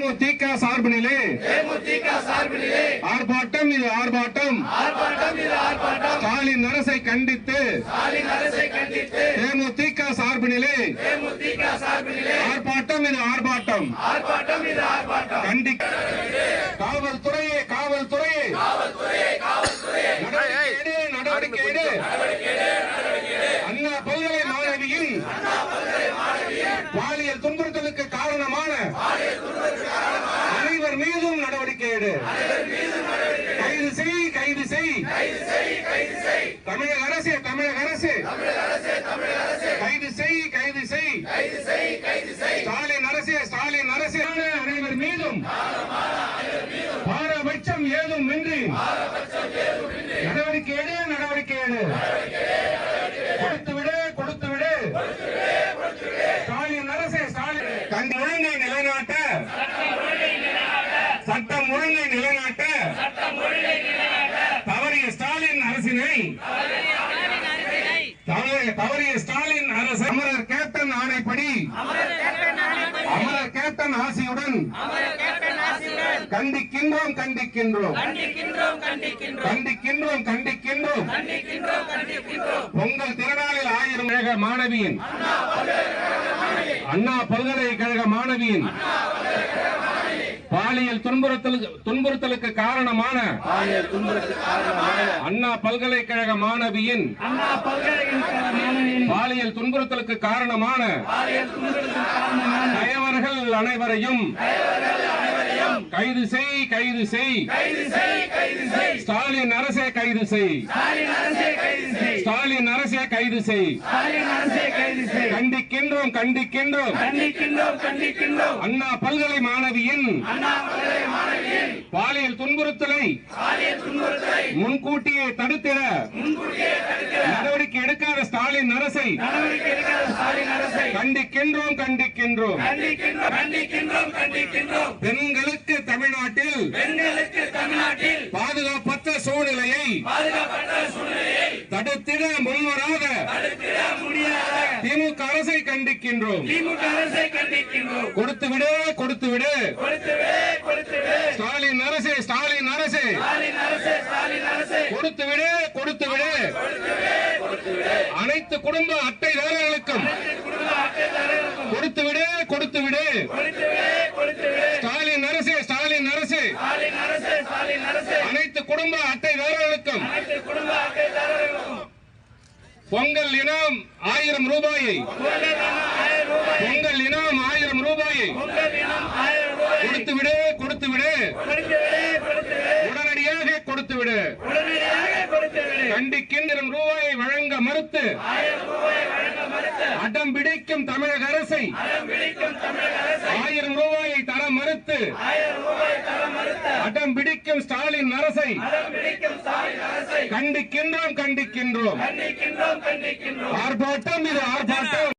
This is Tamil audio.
தேமுதிக சார்பினிலே. தேமுதிக சார்பிலே ஆர்ப்பாட்டம் இது ஆர்ப்பாட்டம். ஆர்ப்பாட்டம் இது ஆர்ப்பாட்டம். ஸ்டாலின் அரசை கண்டித்து. ஸ்டாலின் அரசை கண்டித்து. தேமுதிக சார்பினிலே. தேமுதிக சார்பிலே ஆர்ப்பாட்டம் இது ஆர்ப்பாட்டம். ஆர்ப்பாட்டம் இது ஆர்ப்பாட்டம். கண்டி காவல்துறையே காவல்துறையே. நடவடிக்கை எடு, நடவடிக்கை எடு. அண்ணா பல்கலை மாணவியின் பாலியல் துன்புறுத்தலுக்கு காரணமான மீதும் நடவடிக்கை கைது செய் கைது செய். தமிழக அரசு தமிழக அரசு. கைது செய் கைது செய். ஸ்டாலின் அரசு ஸ்டாலின் அரசு. அனைவர் மீதும். பாரபட்சம் ஏதும் இன்றி. நடவடிக்கை எடு நடவடிக்கை எடு. கொடுத்து விடு கொடுத்து விடு. ஸ்டாலின் அரசு ஸ்டாலின். தன் ஒழுங்கை நிலைநாட்ட சட்டம் ஒழுங்கை நிலைநாட்ட தவறிய ஸ்டாலின் அரசினை. தவறிய- ஸ்டாலின் அரசு அமரர் கேப்டன் ஆணைப்படி அமரர் கேப்டன் ஆசியுடன் கண்டிக்கின்றோம் கண்டிக்கின்றோம். கண்டிக்கின்றோம் கண்டிக்கின்றோம். பொங்கல் திருநாளில் ஆயிரம் மாணவியின் அண்ணா பல்கலைக்கழக மாணவியின் பாலியல் துன்புறுத்தலுக்கு துன்புறுத்தலுக்கு காரணமான அண்ணா பல்கலைக்கழக மாணவியின் பாலியல் துன்புறுத்தலுக்கு காரணமான கயவர்கள் அனைவரையும் கைது செய் கைது செய். கைது செய் கைது செய். ஸ்டாலின் அரசே கைது செய். ஸ்டாலின் அரசே கைது செய். ஸ்டாலின் அரசே கைது செய். ஸ்டாலின் அரசே கைது செய். கண்டிக்கின்றோம் கண்டிக்கின்றோம். கண்டிக்கின்றோம் கண்டிக்கின்றோம். அண்ணா பல்கலை மாணவியின் அண்ணா பல்கலை மாணவியின் பாலியல் துன்புறுத்தலை பாலியல் துன்புறுத்தலை முன்கூட்டியே தடுத்திட முன்கூட்டியே நடவடிக்கை எடுக்காத ஸ்டாலின் அரசை நடவடிக்கை எடுக்காத ஸ்டாலின் அரசை கண்டிக்கின்றோம் கண்டிக்கின்றோம். கண்டிக்கின்றோம் கண்டிக்கின்றோம் கண்டிக்கின்றோம். பெண்களுக்கு தமிழ்நாட்டில் பெண்களுக்கு தமிழ்நாட்டில் பாதுகாப்பற்ற சூழ்நிலையை பாதுகாப்பற்ற சூழ்நிலையை தடுத்திட முன்வராத தடுத்திட முடியாத திமுக அரசை கண்டிக்கின்றோம். திமுக அரசை கண்டிக்கின்றோம். கொடுத்து விடு கொடுத்து விடு ஸ்டாலின் அரசு ஸ்டாலின் அரசு. ஸ்டாலின் அரசே ஸ்டாலின் அரசே. கொடுத்து விடு கொடுத்து விடு அனைத்து குடும்ப அட்டைதாரர்களுக்கும் கொடுத்து விடு கொடுத்து விடு அனைத்து குடும்ப அட்டைதாரர்களுக்கும் அனைத்து குடும்ப அட்டைதாரர்களுக்கும். பொங்கல் இனம் ஆயிரம் ரூபாயை. பொங்கல் இனம் ஆயிரம் ரூபாய். பொங்கல் இனம் ஆயிரம் ரூபாயை. பொங்கல் இனம் ஆயிரம் ரூபாய். கொடுத்து விடு கொடுத்து விடு கொடுத்துவே கொடுத்துவே உடனடியாக கொடுத்து விடு உடனடியாக கொடுத்துவே கண்டிக்கின்ற ரூபாயை வழங்க மறுத்து. அடம் பிடிக்கும் தமிழக அரசை. ஆயிரம் ரூபாயை தர மறுத்து ஆயிரம் ரூபாய் தர மறுத்த அடம் பிடிக்கும் ஸ்டாலின் அரசை. கண்டிக்கின்றோம் கண்டிக்கின்றோம். ஆர்ப்பாட்டம் இது ஆர்ப்பாட்டம்.